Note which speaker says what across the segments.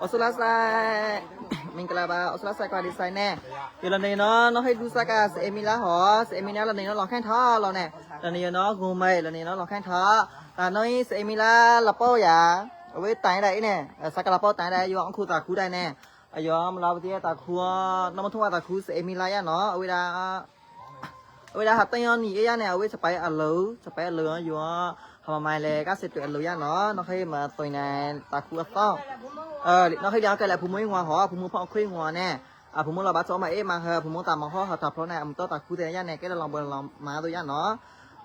Speaker 1: ออสลาสมิงกลาบาออสลาสกว่าดีไซน์แน่เดี๋ยวนี้เนาะน้องให้ดูสักสเอมิลาหอสเอมิลาเราเนี่เราลองแข่งท้อเราเนี่ยเราเนี่เนาะกูไม่เราเนี่เนาะลองแข่งท้อต่น้องสเอมิลาลาโป้ยาเอาไว้ตายได้เนี่ยสักลาโป้ตายได้ยอมคู่ตาคู่ได้แน่อายอมเรบที่ตาคู่น้องมาทุ่งตาคู่สเอมิลาเนาะเอาไว้ได้เอาไว้ได้หัดเต้นหนีเอี้เนี่ยเอาไว้จะไปอัลลูจะไปอัลลูอยู่ทำไมเลยก็เสียเปลือยาเนาะ น้องเคยมาตัวนายตาคู่ก็ต้องเออน้องเคยเดาแกแหละผู้มือหัวหอผู้มือพ่อคุยหัวแน่อ่าผู้มือเราบัดโซมาเอ๊ะมาเหอะผู้มือตามมาห่อหาตบเพราะนายมันต้อตาคู่แต่ย่าแน่แกจะลองเบนลองมาตัวย่าเนาะ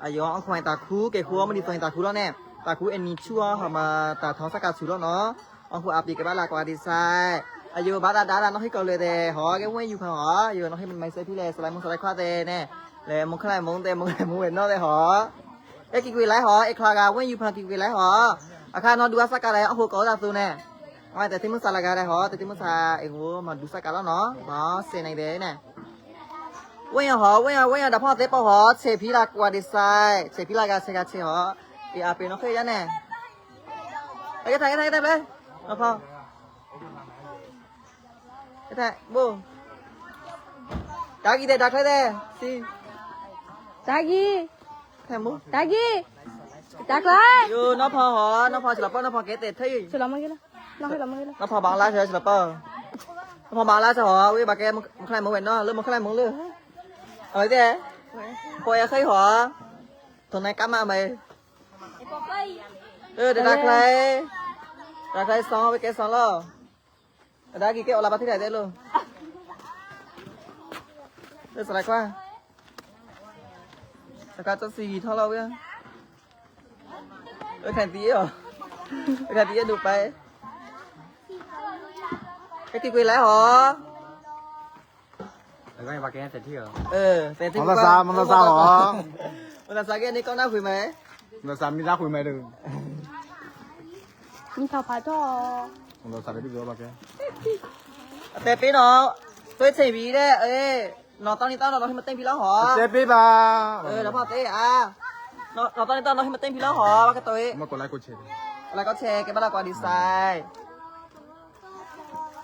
Speaker 1: อ่ะย้อนเอาควายตาคู่แกคู่ไม่นดีตัวาตาคู่แล้วแน่ตาคู่เอ็นนี่ชั่วหามาตาท้องสกัดสูแล้วเนาะองคู่อาบีกับบ้านลากวาดีไซน์อายุบัดดาดาน้องเคยเกาเลยแต่หอแกไม่อยู่ข้างหออยู่น้องเคยมันไม่เซฟพี่เลยสไลด์มึงสไลด์ควาเต้แน่เลยมึงข้ามึงเต้มึงข้ามึงเห็นน้เลยหอเอกกิวิไลหอเอกลากาเว้นยูพนันกิวิไลหออาคานอนดูอาสักการะโอ้โหก็ดาสูแน่่แต่ที่มึงสารการะหอแต่ที่มึงสาเอ็งโอมาดูสักการะเนาะเนาะเซนในเดเนี่ยเว้ยหอเว้ยเว้ยดับพ่อเตปหอเชพีลากวาดิไซเชพีลากาเชกาเชหอปีอาเป็นน้องเคยยันเนี่ยไปกันไทยกันไทยกันเลยมาพ่อกันไทยบูดากีเดดักเลยเดสิดากี mu
Speaker 2: tagi tag lại
Speaker 1: yo nó phò hả nó phò sờ lợp nó phò kế tết thi
Speaker 2: sờ lợp mấy cái đó nó hay lợp mấy cái đó
Speaker 1: nó phò bằng lá sờ sờ lợp nó phò bằng lá sờ hả với bà kia một khai một bên đó, lên một khai một lư ở thế, coi khai hả thằng này cắm mà mày ừ để đặt ờ, lại đặt lại xong với cái xong lo đã ghi cái ở là bà thích này đấy luôn đây sờ lại qua กาจะสี่เท่าเราเนี่ยเออแข่งตีเหรอไปแข่งตีดูไปไอ้ตีกียแล้วเหรอ
Speaker 3: แล้วก็ยังปากแกเสร็จที่เหรอ เออเสร็จที่มันละซามันละซาเหรอ
Speaker 1: มันละซาแกนี่ก็น่าคุยไหม
Speaker 3: มันละซามีน่าคุยไหมดึง
Speaker 2: มีข้าวผัดทอ
Speaker 3: มันละซาได้ดีกว่าปากแก
Speaker 1: แต่ปีน้องตัวเฉยบีได้เอ้นอตอนนี้ตอนนอให้มัเต้นพี่แล้วหอเซ็บปีบาเออแล้วพ่อเต้ อ่ะนอตอนนี้ตอนนอให้มัเต้นพี่แล้วหอม่ากันตุว
Speaker 3: เมากดไลค์กดแชร์
Speaker 1: ไลค์กดแชร์เก็บมากกว่าดีไซน์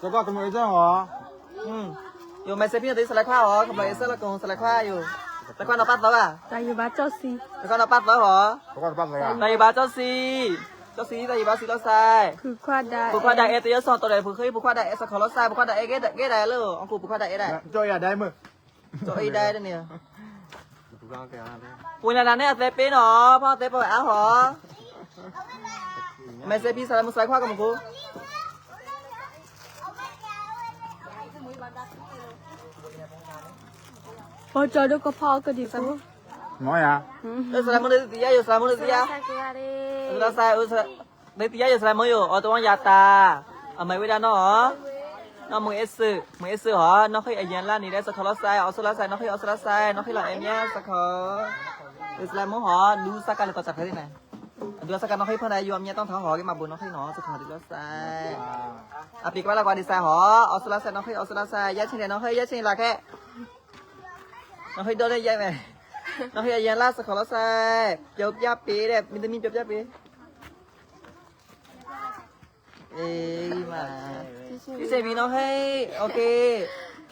Speaker 3: แล้วก็กำลังเอเจ้าหอ
Speaker 1: อืมอยู่ไม่เซฟพี่ตัวเองสไลค์ข้าวหรอกำลังอเซอร์แล้วกงสไลค์ข้าวอยู่แต่ก่อนเราปัดแล้วอะ
Speaker 2: แต่อยู่บ้านเจ้าซี
Speaker 1: แต่ก่อนเราปัดแล้วหรอ
Speaker 3: แต่กอนปัดเลยอะ
Speaker 1: ต่อยู่บ้านเจ้าซีเจ้าซีแต่อยู่บ้านซีรถไฟ
Speaker 2: ผู้ควาดได้ผ
Speaker 1: ู้ควาดได้เอตยศสอนตัวไหนผู้เคยผู้ควาดได้เอสขอรถไฟผู้ควาดได้เอเกตเกตได้เลยองคูผู้ควาดได้เอได้จอยอะได้มือ Coy đây đây nè. Punya nane SVP no, pa SVP á hả? Mày SVP sao lại muốn xoay khoa cả một cô?
Speaker 2: Bỏ trời đâu có pa cái gì sao?
Speaker 3: Nói à?
Speaker 1: Ừ, sao lại muốn đi tía, sao lại muốn đi tía? Sao sai, sao? Đi tía, sao lại mới rồi? Ở tôi ăn ta, ở mày với đàn hả? น้องมือเอสมือเอสหรอน้องคือไอเยนล่านี่ได้สักอร์ลส่ออสลาส่น้องคือออสลาส่น้องคือหลังเอเมียสกอร์เอสแลมหรอดูสักการณ์ดก่อนจากใครไหนดูสักการณ์น้องคือเพื่อนไยูอันเนียต้องท้องหรอกมาบุญน้องคือหนอสักอร์ดูสักไซอ่ะปีกว่าละกว่าดีใส่หรอออสลาส่น้องคือออสลาส่ยัดชิ้นเดียน้องคือยัดชิ้นละแค่ น้องคือโดนได้ยังไหมน้องคือไอเยนล่าสักอร์ลไซเจ็บยับปีเด็บมีนเตมีนเจ็บยัปี เอ้ยมาပြည့်စေပြီနော်ဟေးโอเค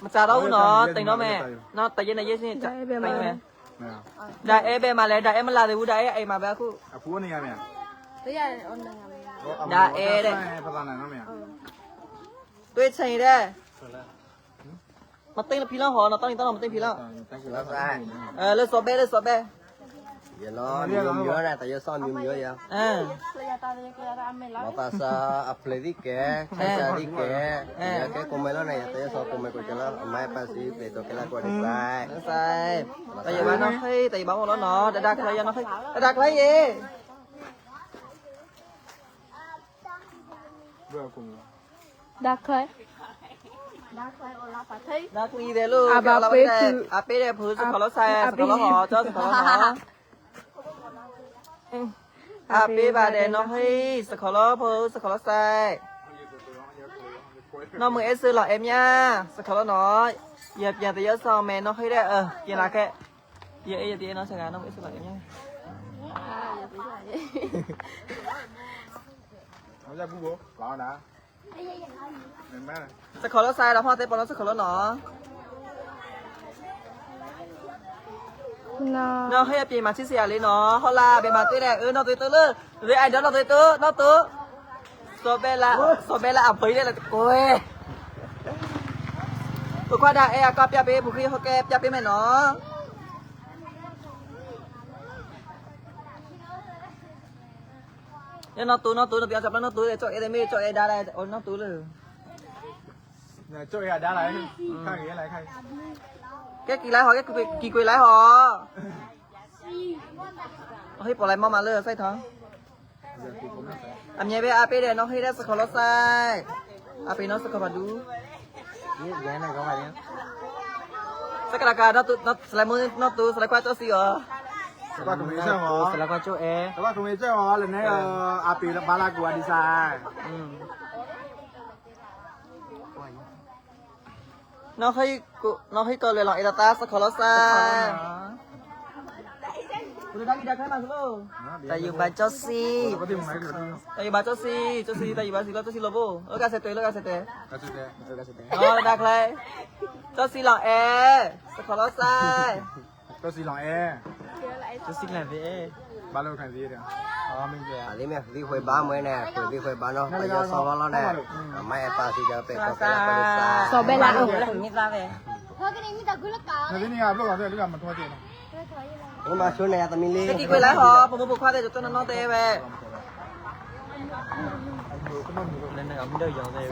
Speaker 1: မစားတော့ဘူးနော်တင်တော့မယ်နော်တရက်နဲ့ရက်ချင်းတင်မယ်ဒါအဲပဲမှာလဲဒါအဲမလာသေးဘူးဒါအဲအိမ်မှာပဲအခု
Speaker 3: အဖိုးနေရမြန်တွေ့ရတယ်
Speaker 1: အွန်လိုင်းမှာဒါအဲတဲ့ဖလာနေနော်မြန်တွေ့ချင်တယ်မသိနေပြီလားဟောနော်တောင်းတောင်းမသိပြီလားအဲလဲစော်ပဲလဲစော်ပဲ
Speaker 4: Ya lo, minum yo na tayo son minum yo ya. Eh. Mata sa apledi ke, sa di ke. Ya ke komelo na ya tayo so komel ko kala mai pasi pe to kala ko di sai. Sai.
Speaker 1: Tayo ba no khi, tayo ba nó, đã đặt lấy nó khi. Đã đặt lấy gì? Đặt lấy. Đặt lấy đi về luôn.
Speaker 2: À bà bê chứ.
Speaker 1: À bê để phứ cho khó lo sai, cho nó họ cho Happy birthday น้องเฮ้ยสกอลเพลสกอลไซน้องมือเอสซือหล่อเอ็มย่าสกอลน้อยเหยียบอย่าแต่เยอะซองแมนน้องเฮ้ยได้เออเกียร์ละแค่เยอะเอเยอะตีน้องสกาน้องเอซือหล่อเอ็มย่า
Speaker 3: เขาจะูบอกเรานะ
Speaker 1: สกอลไซเราพ่อเต้ปอนน้องสกอลเนาะ nó nó hay bị mà chia sẻ lên nó họ là bị mà tôi này ừ nó tôi tôi lơ rồi ai đó nó tôi tớ nó tớ số bé là số bé là ẩm với đây là coi tôi qua đây e có bia bê bù khi họ kẹp bia bê mày nó nhưng nó túi nó túi nó bị ăn chập nó túi để cho em mê cho em đa này ôi nó túi rồi
Speaker 3: cho em đa này ừ. khai nghĩa lại khai
Speaker 1: cái kỳ lái họ cái kỳ quỳ lái họ hơi bỏ lại mong mà lơ sai thằng làm nhẹ bé AP à, để nó hay ra sẽ khó lo sai AP nó sẽ khó à, mà đủ
Speaker 4: cái này có phải nhá
Speaker 1: sẽ cái là nó tụ nó lại muốn nó tụ lại qua chỗ gì ở
Speaker 3: các bạn cùng đi chơi
Speaker 1: hả? E.
Speaker 3: Các bạn cùng đi chơi hả? Lần này ừ. ờ, AP là ba la của sai
Speaker 1: 너희그너희거래랑이따서컬러사 tại dùng bà cho si tại dùng bà cho si cho si tại dùng bà si lo cho si lo bu ở cà sét tế ở cà sét tế
Speaker 3: ở cà
Speaker 1: sét tế ờ đặt lại cho si lòng e sẽ khó lo sai
Speaker 3: cho si lòng e
Speaker 1: cho si làm về
Speaker 3: ဘာလို့ခံစည်းရတယ်ဘ
Speaker 4: ာမှမပြော Ali me vi khoi ba mới nè, khoi vi khoi ba nó, bây giờ so vào nó nè. Mai em pa si cho pe pa pa
Speaker 1: pa. So be la ong la mi ra ve. ဟုတ်ကဲ့မိသားစုလကောင်း
Speaker 4: ဒီနေ့ကဘလို့ပါဆိုလူကမထွားကြဘူး Nhưng mà xuống này tao mi li.
Speaker 1: Tiki kwe la ho, pomo bu kwa de to na no te ve.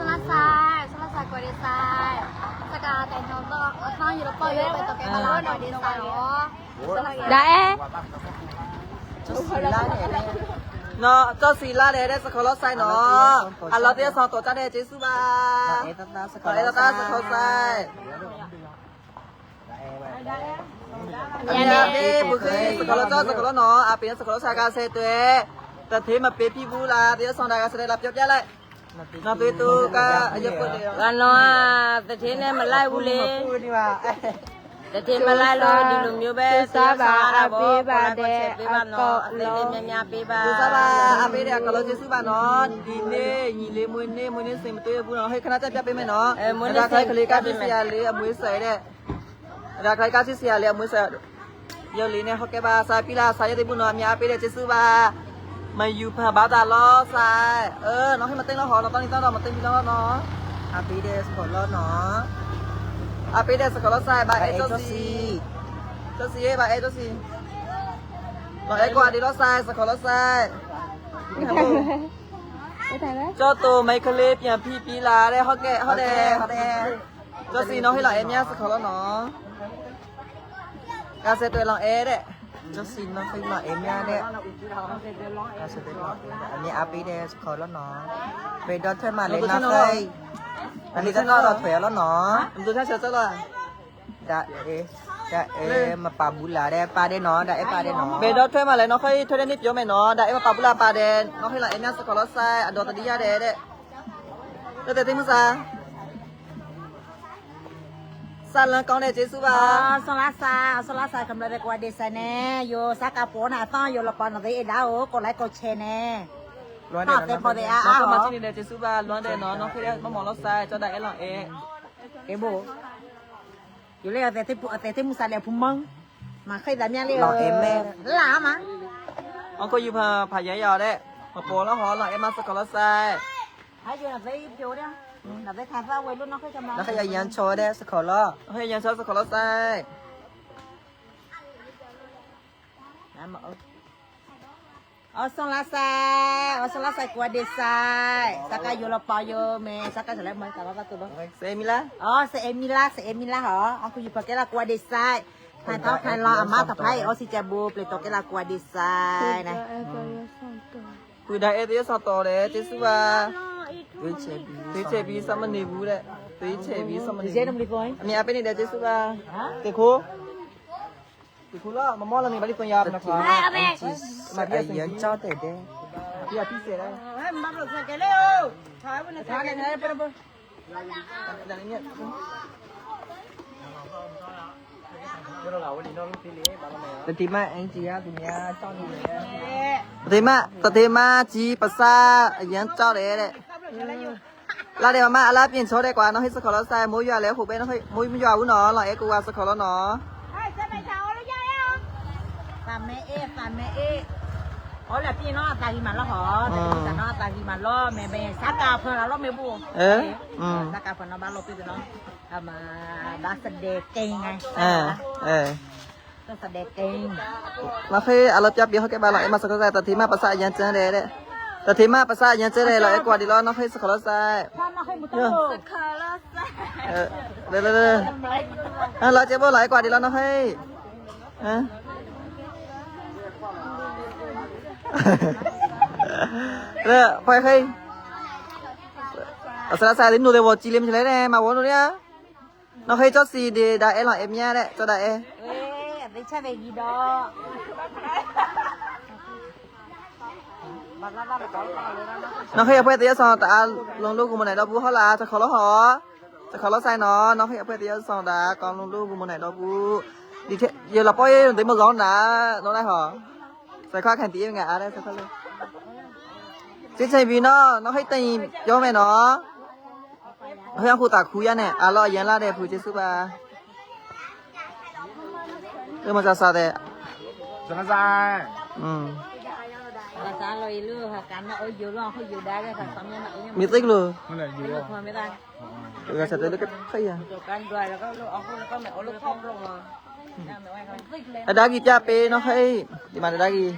Speaker 5: ဆလာဆိုင်ဆလာဆိုင်ကိုရီဆိုင်စကားတိုင်တော့အဆောင်ရတော့ပေါ်ရပဲတော့ကဲမလာတော့ဒီဆိုင်ရော
Speaker 2: Da e.
Speaker 1: နော်ကြောက်စီလာတယ်တဲ့စခေါ်လို့ဆိုင်နော်အလောတရားဆောင်တော်ကြတဲ့ဂျေစုပါ
Speaker 4: အေတတာစခေါ်
Speaker 1: အေတတာစခေါ်ဆိုင်အမြဲပဲဘုခေစခေါ်လို့တော့စခေါ်လို့နော်အပင်းစခေါ်လို့ဆိုင်ကဆဲတွေ့တသေးမပေးပြဘူးလားတရားဆောင်တာကဆဲတယ်လားပြောပြလိုက်နော်ပေးသူကအရက်ပ
Speaker 6: ုတ်တယ်ကနော်တသေးနဲ့မလိုက်ဘူးလေဟုတ်ဒီပါတတိမလိုက်လို့ဒီလိုမျိုးပဲစားပါအပေးပါတဲ့အကောအလေးလေးများများပေးပါကိ
Speaker 1: ုစားပါအပေးတဲ့အကလို့ကျေးဇူးပါနော်ဒီနေ့ညီလေးမွေးနေ့မွေးနေ့စင်မတွေ့ဘူးနော်ဟဲ့ခဏတက်ပြပေးမယ်နော်အဲမွေးနေ့ခိုင်ကလေးကပြစီရလေးအမွေးဆယ်တဲ့ဒါခိုင်ကစီစီရလေးအမွေးဆယ်ရုပ်လေးနဲ့ဟုတ်ကဲ့ပါစားပြီလားစားရတဲ့ဘူးနော်အများပေးတဲ့ကျေးဇူးပါမယူဖဘာသာလောဆိုင်เออน้องให้มาเต้นแล้วหอเราตอนนี้ต้องเรามาเต้นพี่แล้วเนาะอาปีเดสขอแล้วเนาะอ Apéndense con los sabe, va, eso s อ Eso sí, va, eso sí. หลอดไอ้กวาดดิโรไซสคอลไซเจ้าตัวไมเคิลเลี่ยพี่ปีลาได้ฮอกแกฮอกแดงฮอกแดงจ้ซีน้องให้หลอดเอ็มเนี่ยสกอลน้องกาเซตัวลองเอเด้
Speaker 4: จ้าซีน้องให้หลอดเอ็มเนี่ยเด้กาเซตัวลองเอดอันนี้อาปีเดสกอลน้องเป็นดอทเทอร์มาเลยนะเฮ้อันนี้ก็ก็เราถอยแล้วเนาะ
Speaker 1: ดูท่าเสือซะละ
Speaker 4: ดาเอดาเอมาปาบุลาได้ปาได้เนาะดาเอปาได้เนา
Speaker 1: ะเบดอถ้วยมาเลยเนาะค่อยถ้วยได้นิดเดียวไหมเนาะดาเอมาปาบุลาปาได้เนาะให้เราเอ็นยัสกอลอสไซอดอตดิยาได้ได้แต่ติมุซาဆလန်ကောင်းတဲ့ကျေးဇူးပါ
Speaker 5: ဆလာဆာဆလာဆာကမ္ဘာကွာဒေဆာနေယောစကာပေါ်နာတောင်ယောလပန်ဒေဒါကိုကိုလိုက်ကိုချေနေร้อนးดယ်နော်နော်တ
Speaker 1: ော့မခเนีးနေတယ်ကျေစုပါလွอ်းတด်နอာ်နော်ခေရမမောมอို့ဆိုငไကြောဒါအเอလอာင
Speaker 5: อยู่เลยแต่ที่แต่ที่มุสาเลพุ่มมังมาเคยดามังเลยหล่อเอ็มเลยหล่ามา
Speaker 1: อ๋อก็อยู่พาพะยายอได้มาโปแล้วหอหลัอเอ็มมาสกอลไฟ
Speaker 5: ให้อยู่อะักได้เพียวเนี่ยหนัได้ทานซาไว้รุ่นน้องเคยจะมา
Speaker 1: แล้วคยัยันโชว์ได้สกอลล้ใเ้ยันโชว์สกอลไซ
Speaker 5: แล้วมาอสลาไซาองลาไซกัวเดซายสักกายยูโรปยยเมสักกายสลายมันกับว่าตัวบ้างเซมิล่าอ๋อเซมิล่าเซมิล่าเหรออ๋อคุยู่ปากเกลากัวเดซายทานท้องทานรออาม่าตะบไพ่ออสิจับบูเปลตอกเกลากัวเดซายนะ
Speaker 1: คุยได้เอเดียสตอเลยเจสุวาตุยเชบีตุยเชบีสมันเนบูเลยตุยเชบีสมันเนบูเจมดีอยมีอะไรเป็นเดียเจสุวาเตโคဒီကူလာမမလာနေဘာလို့ပြန်ရမလဲခါအမေမပ
Speaker 4: ြည့်စင်ချောက်တဲ့တဲ့
Speaker 1: ပြပြစေလားဟဲ့မမလို့စကလေးဟိုထားဝင်ထားနေနေပရပရဒါလည်းညက်ကျ
Speaker 4: ွန်တော်လာဝင်တော့လို့ဖြစ်နေပါမယ်တတိမအန်ဂျီကသူများကြောက်နေတယ
Speaker 1: ်တတိမတတိမကြီးပစာအရန်ကြောက်တယ်တဲ့လာတယ်မမအလားပြင်ချောတယ်ကွာနော်ဟိစခေါ်လို့ဆိုင်မိုးရွာလဲဟိုပဲနော်ဟိမိုးမရွာဘူးနော်လာအဲကိုကစခေါ်လို့နော်
Speaker 5: า Tame tame Hola p i อ o tagi malo ho, de no tagi malo, me me saca fuera lo me bu. Eh? Saca fuera malo pino. Ama basta de tenga.
Speaker 1: Eh. Eh.
Speaker 5: สเด็จเอง
Speaker 1: มาคืออารมณ์จับเบี้ยเขาแกบาลังเอ็มมาสักแต่ตัดทีมาภาษายันเจเรเด้แต่ทีมาภาษาเยันเจเรเราเอ็กว่าดีิลอนน้องให้สกอลไซพ
Speaker 5: ่อมาให้มุตโตสกอลไซเอ
Speaker 1: อเร็วๆๆเราจ็บบ่ไหลกว่าดีิลอนน้องให้เออလေဖိုင်ဖိုင်အစရစာလေးနိုလေးဝကြည်လေးမချလဲနဲ့မဝနိုရနော်ခေကျော်စီဒီဒါအဲ့လောက်အမြဲတဲ့ကျော်တာအဲ
Speaker 5: အေးအသေးချက်ပဲကြီးတော့
Speaker 1: နော်ခေအဖွဲတရားဆောင်တအားလုံးလို့ကိုမနိုင်တော့ဘူးဟုတ်လားတခါလို့ဟောတခါလို့ဆိုင်တော့နော်ခေအဖွဲတရားဆောင်တာကောင်းလုံးလို့ကိုမနိုင်တော့ဘူးဒီထက်ရလပေါ်ရုံသိမကောင်းတာနော်လိုက်ဟောใส่ข้วแข่งตีเป็นไงอ่ะได้สัข้อเลยจิใจบีนะน้องให้ตีย่อไหมเนาะเฮ้ยอครูตาคุยันเนี่ยอ่ะรอยันลาเดผู้เจสุบาเออมาจากซาเดจาซาอืม
Speaker 5: ภาษาลอยลู่ค่ะกันนะโอ้ยอยู่ร้องเขาอยู่ได้ก็ค่ะสอง
Speaker 1: ยันเอายังมีติ๊กเลยไม่ได้อยู่ไม่ได้เออจะได้ก็ใครอ่ะกันด้วยแล้วก็ลูกเอาลูกก็ไม่เอาลูกท้องลงอ่ะ Adagi chape nó hay đi mà Adagi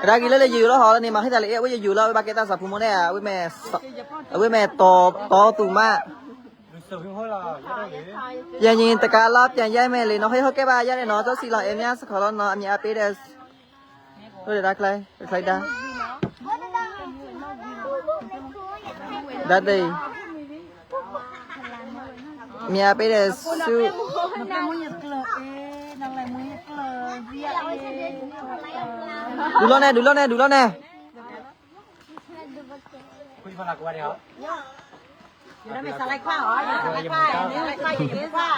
Speaker 1: Adagi lấy lấy dừa đó họ nên mà thấy ta lấy với dừa lâu ba cái ta sập phun này à với mẹ với mẹ to to tù ma giờ dạ, nhìn tất dạ, dạ, mẹ lấy nó hay hết cái ba giờ này nó cho xì lại em nhá sẽ khỏi nó em nhá ape tôi để đặt lại đặt lại đi mẹ ape ดูแล้วแน่ดูแล้วแน่ดูแล้วแน่
Speaker 3: คุยภาษากว่าเดี๋ยวเราไม่สไลด์ข้าวอ๋อยัง
Speaker 1: สไลด์ข้าวยังสไลด์ข้าวยังยืดข้า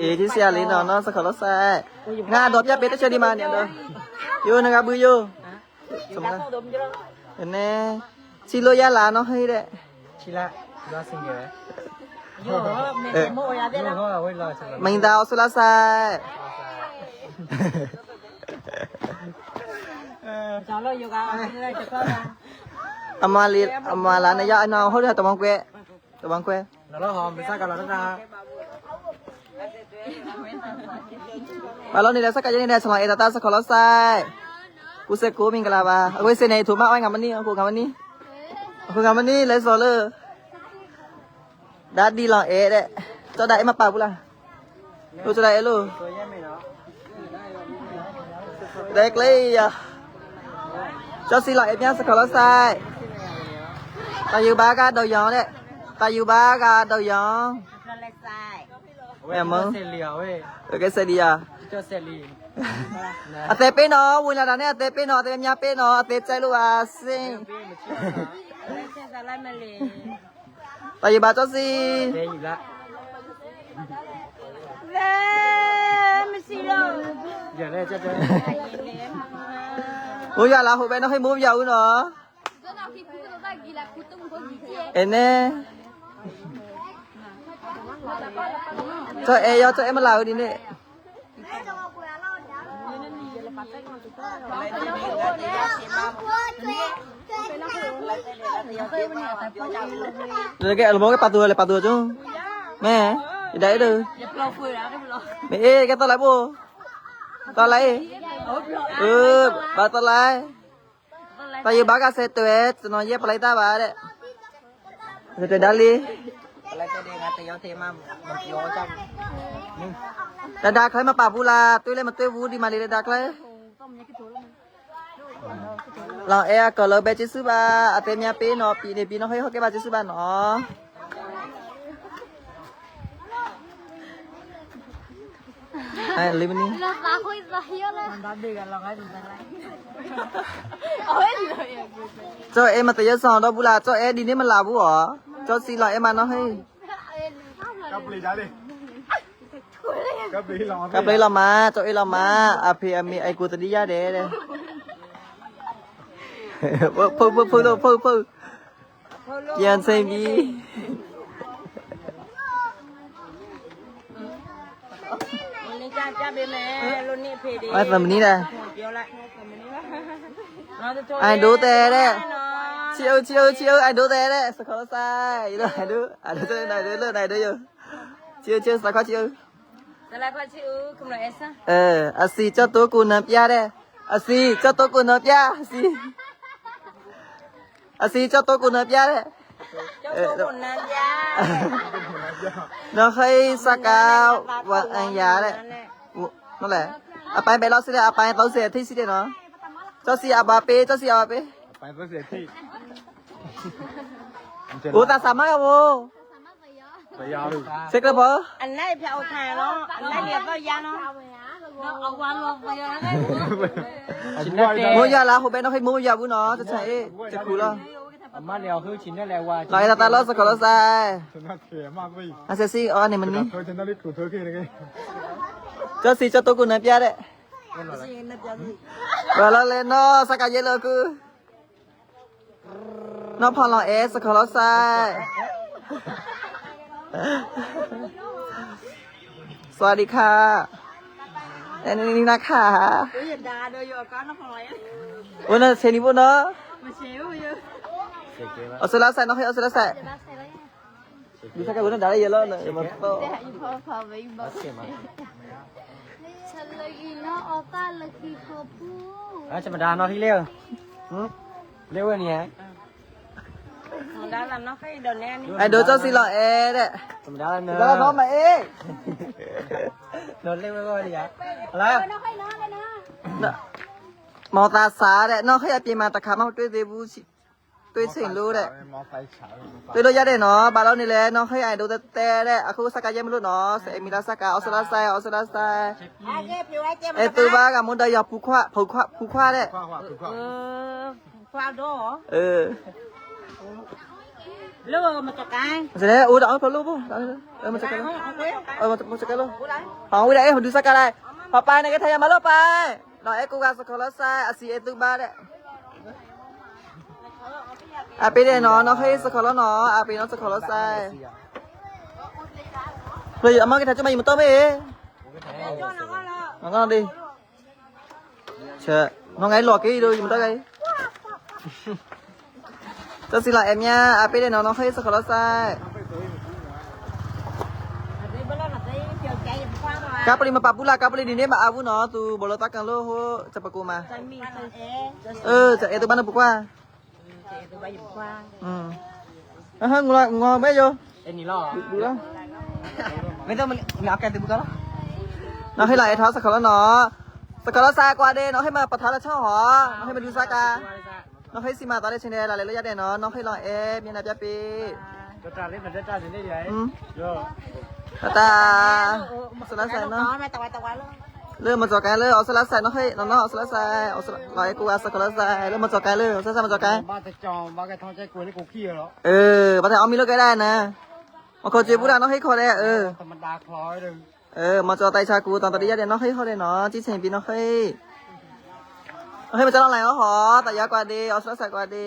Speaker 1: เอ๋ที่เสียลิ้นเนาะเนาะสักขอรถแซ่หน้าดอบยาเป็ดเชิญดีมาเนี่ยเด้อยูนะครับบือยูสมมติเห็นแน่ชิโรยาลาเนาะให้ได้
Speaker 4: ชิละชิละสิงเกอร์ยูเ
Speaker 1: มโมยาเด้อမင်္ဂလာဆလာဆိုင် amma ờ. amala amma là này do anh nào ờ, hốt ra tàu băng quê tàu băng quê
Speaker 3: nó lo hòm sao cả là nó ra
Speaker 1: bà lo này là sao cả cái xong rồi ta sao khó lo sai cú sẽ cú mình cả ba bà ôi ờ, xe này thủ mạo anh ngắm anh đi cú ngắm anh đi cú ngắm anh đi lấy giò lơ đã đi lò é đấy cho đại mà bà bù là tôi cho đại luôn đẹp lấy Cho xin lỗi em nhé, sẽ có sai Tại dù ba gà đầu gió đấy Tại dù ba gà đầu gió Em ơn Cái xe đi à Cho xe đi à tê pê nó vui là đàn này tê pê nó tê em nhà pê nó tê chạy luôn à xin tại vì bà cho gì Giờ đây chết rồi. Ủa giờ là hồi bé nó hay mua dầu nữa. Em nè. Cho em cho em mà lao đi nè. Đây cái là mỗi cái patua là patua chứ. Mẹ. Đi đấy được. Mẹ cái tao lại bố. Tao lại. Ừ, bà tao lại. Tao yêu bà cả xe tuyệt, nó dẹp lại ta bà đấy. Rồi tuyệt đá đi. Đã đạc lấy mà bà vũ là tôi lên mà tôi vũ đi mà đi đạc lấy. Lòng e cờ lỡ bé chứ sư ba, à tên nhà bé nó, pin để pin nó hơi hơi cái bà chứ sư ba nó. Ay, Lebanese. Los bajo y bajo. Mandabigan lang ay mabalay. Oy, loya. Cho em mà tới giờ đó bu là cho em đi nếu mà là bu hả? Cho xin lại em mà nó hay. Cặp ly đã đi. Cặp ly lòng. Cặp ly lòng mà, cho em lòng mà. À phi em mi ai của tadi ya de de. Phơ phơ phơ phơ phơ. Yan xem đi. ai phần mình đi đây ai đố tè đấy chiêu chiêu chiêu ai đố tè đấy sao khó sai rồi ai đố ai đố à, tè này đứa này đây rồi chiêu chiêu sao khó chiêu ờ à si cho tôi cùn nạp da đấy à si cho tôi cùn nạp da si à si cho tôi cùn nạp da đấy nó hay sa cao và anh giá đấy นั่นแหละอาไปไปเราเสียเอาไปเราเสียที่สิเดเนาะเจ้าเสียอาบาเปเจ้าเสียอาบาเปไปเราเสียที่กูตาสามารถกูสามารถไปยอ้ไปยาวเซ็กแล้วปะ
Speaker 5: อันแรกไปเอาทางเนาะ อันนั้นเรียกว่ายาเนาะเอาวันลงไปเลย
Speaker 1: นะมูยาละหูเป็นต้องให้มูยาบุเนาะจะใช้จะคุยล่ะ
Speaker 4: มาเนี่ยวคือชิ้นไ่้และว่า
Speaker 1: ลอยตาตาลอสกอลอสไซชนะเขียมากไปอ่ะเซซี่อ๋อในมันนี่เธอชนะลิกูเธอค่ออะไรนจ Kasi cho tôi cũng nạp giá đấy. Và n ล l ê น n น sa c กา â y ย ơ ย ứ Nó p h อ lò อ sa อ h ó lò sai. สวัสดีค่ะอันนี่นะคะเห่าดาโดยอยู่ก้อนน้ำพลอยวันนั้นเชนิบุนเนาะมาเชลอยู่เอาสุดแล้วใส่น้องให้เอาสุดแล้วใส่ดูสักการ์ดนั้นได้เยอะแล้วเนี่ยมาต่อฉันเลยกิน้อออก้าเลยคือขอพูดอ่ธรรมดามน้อที่เร็ว เร็วว่านี่ย
Speaker 5: ธรรมดาลำเนาะใครโดนแน่นี
Speaker 1: ่ไอ้โดนเจ้าซิลอเอเด้ธรรมดาเนอะแล้วก็มาเอโดนเล่วไม่น็ดีอะอะไรอะน้อให้น้อเลยนะมอตาสาเด้นอกขยะปีมาตะขามาด้วยเดบูสิတွေးချင်လို့တဲ့တွေးလို့ရတယ်နော်ဘာလို့နေလဲနော်ခိုင်အိုင်တို့တဲတဲ့အခုစကားရဲမလို့နော်ဆေမီလာစကားအော်ဆလာဆိုင်အော်ဆလာဆိုင်အဲ့တူပါကမွန်တရဖူခွဖူခွဖူခွတဲ့ခွာတော့เออ
Speaker 5: ลูกมาจากไกล
Speaker 1: เสร็จแล้วโอ้ดาวพอลูกปุ๊บเออมาจากไกลเออมาจากมาจากไกลลูกเอาไว้ได้เอ้ยดูสักกันได้พอไปในกระทยามาลูกไป หน่อยไอ้กูกาสกอลไซอาซีเอตุบ้าเนี่ยอาไปเดนเนาะน้องเคยสกอลเนาะอาไปน้องสกอลใส่เลยอามากินถ้าจะมาอยู่มันต้องไหมน้องก็ดิเชื่อน้องไงหลอกกี้ดูอยู่มันต้องไงจะสิหล่ะเอ็มเนี่ยอาไปเดนเนาะน้องเคยสกอลใส่ကပလီမပပူလာကပလီဒီနေမအဘူးနော်သူဘလောတာကန်လို့ဟိုစပကူမှာအဲအဲအဲတဘနပကွာอืมเฮ้ยงอลงอไม่โยเอ็นนี่ล่อดูแล้วไม่ ต้องมันงับแกตึบุกแล้วน้องให้ไหลท้อสักครนละเนาะสักครนละซากว่า เดน้องให้ มาประทัะละช่อหอน้องให้มาดูซากาน้องให้สิมาตอนได้เชแนลอะไรเลยะเดนเนาะน้องให้ลองเอ็มยันนับยาปี
Speaker 3: จะจ่าเล่นมัอนจะจ่าเล่นได้ยังโย่
Speaker 1: ตาสุดแล้วแสนเนาะเริ่มมาจอกไกเลมเอาสลัดใส่น้องเฮ้ยน้องน้องเอาสลัดใส่เอาสลัดลอยกูเอาสลัดใส่เริ่มมาจอกไกเลิเอาสลัดใส่มาจอกไก
Speaker 3: บ้านจะจอมบ้านแกท้องใจกูนี่กูขี้เหรอ
Speaker 1: เออบ้านแต่เอามีรถแกได้นะมาขอเจีบุดาน้องเฮ้ยขอได้เออธรรมดาคล้อยเลยเออมาจอไตชากูตอนตอนนี้ยัดเด่นน้องเฮ้ยขอได้เนาะจีเซนปีน้องเฮ้ยเฮ้ยมันจะต้องอะไรกนขอแต่ยากว่าดีเอาสลัดใส่กว่าดี